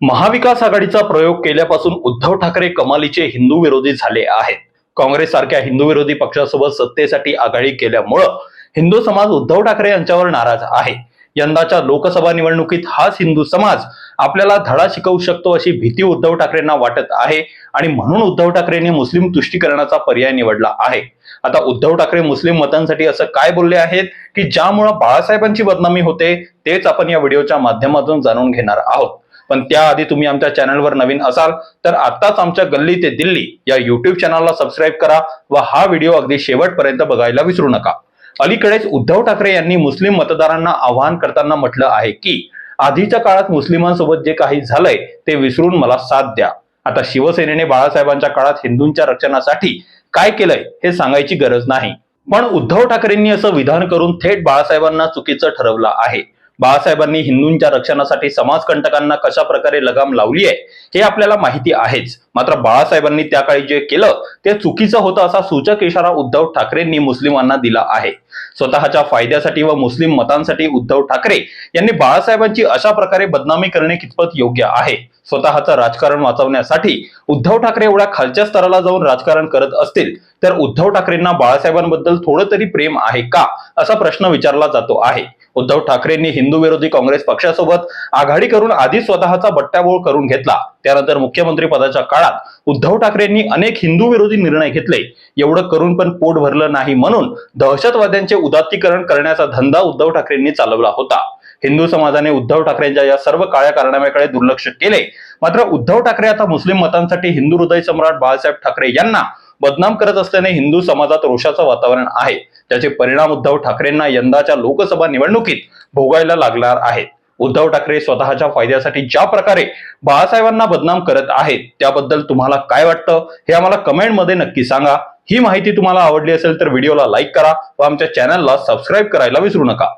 महाविकास आघाडीचा प्रयोग केल्यापासून उद्धव ठाकरे कमालीचे हिंदू विरोधी झाले आहेत. काँग्रेस सारख्या हिंदू विरोधी पक्षासोबत सत्तेसाठी आघाडी केल्यामुळं हिंदू समाज उद्धव ठाकरे यांच्यावर नाराज आहे. यंदाच्या लोकसभा निवडणुकीत हाच हिंदू समाज आपल्याला धडा शिकवू शकतो अशी भीती उद्धव ठाकरेंना वाटत आहे आणि म्हणून उद्धव ठाकरेंनी मुस्लिम तुष्टीकरणाचा पर्याय निवडला आहे. आता उद्धव ठाकरे मुस्लिम मतांसाठी असं काय बोलले आहेत की ज्यामुळं बाळासाहेबांची बदनामी होते तेच आपण या व्हिडिओच्या माध्यमातून जाणून घेणार आहोत. पण त्याआधी तुम्ही आमच्या चॅनलवर नवीन असाल तर आत्ताच आमच्या गल्ली ते दिल्ली या युट्यूब चॅनलला सबस्क्राईब करा व हा व्हिडिओ अगदी शेवटपर्यंत बघायला विसरू नका. अलीकडेच उद्धव ठाकरे यांनी मुस्लिम मतदारांना आवाहन करताना म्हटलं आहे की आधीच्या काळात मुस्लिमांसोबत जे काही झालंय ते विसरून मला साथ द्या. आता शिवसेनेने बाळासाहेबांच्या काळात हिंदूंच्या रक्षणासाठी काय केलंय हे सांगायची गरज नाही. पण उद्धव ठाकरेंनी असं विधान करून थेट बाळासाहेबांना चुकीचं ठरवलं आहे. बाळासाहेबांनी हिंदूंच्या रक्षणासाठी समाजकंटकांना कशा प्रकारे लगाम लावली आहे हे आपल्याला माहिती आहेच. मात्र बाळासाहेबांनी त्या काळी जे केलं ते चुकीचं होतं असा सूचक इशारा उद्धव ठाकरेंनी मुस्लिमांना दिला आहे. स्वतःच्या फायद्यासाठी व मुस्लिम मतांसाठी उद्धव ठाकरे यांनी बाळासाहेबांची अशा प्रकारे बदनामी करणे कितपत योग्य आहे? स्वतःचं राजकारण वाचवण्यासाठी उद्धव ठाकरे एवढ्या खालच्या स्तराला जाऊन राजकारण करत असतील तर उद्धव ठाकरेंना बाळासाहेबांबद्दल थोडं तरी प्रेम आहे का असा प्रश्न विचारला जातो आहे. उद्धव ठाकरेंनी हिंदू विरोधी काँग्रेस पक्षासोबत आघाडी करून आधी स्वतःचा बट्ट्याबोळ करून घेतला. त्यानंतर मुख्यमंत्री पदाच्या काळात उद्धव ठाकरेंनी अनेक हिंदू विरोधी निर्णय घेतले. एवढं करून पण पोट भरलं नाही म्हणून दहशतवाद्यांचे उदात्तीकरण करण्याचा धंदा उद्धव ठाकरेंनी चालवला होता. हिंदू समाजाने उद्धव ठाकरेंच्या या सर्व काळ्या कारणाम्याकडे दुर्लक्ष केले. मात्र उद्धव ठाकरे आता मुस्लिम मतांसाठी हिंदू हृदय सम्राट बाळासाहेब ठाकरे यांना बदनाम करत असल्याने हिंदू समाजात रोषाचं वातावरण आहे. त्याचे परिणाम उद्धव ठाकरेंना यंदाच्या लोकसभा निवडणुकीत भोगायला लागणार आहेत. उद्धव ठाकरे स्वतःच्या फायद्यासाठी ज्या प्रकारे बाळासाहेबांना बदनाम करत आहेत त्याबद्दल तुम्हाला काय वाटतं? हे आम्हाला कमेंटमध्ये नक्की सांगा. ही माहिती तुम्हाला आवडली असेल तर व्हिडिओला लाईक करा व आमच्या चॅनलला सबस्क्राईब करायला विसरू नका.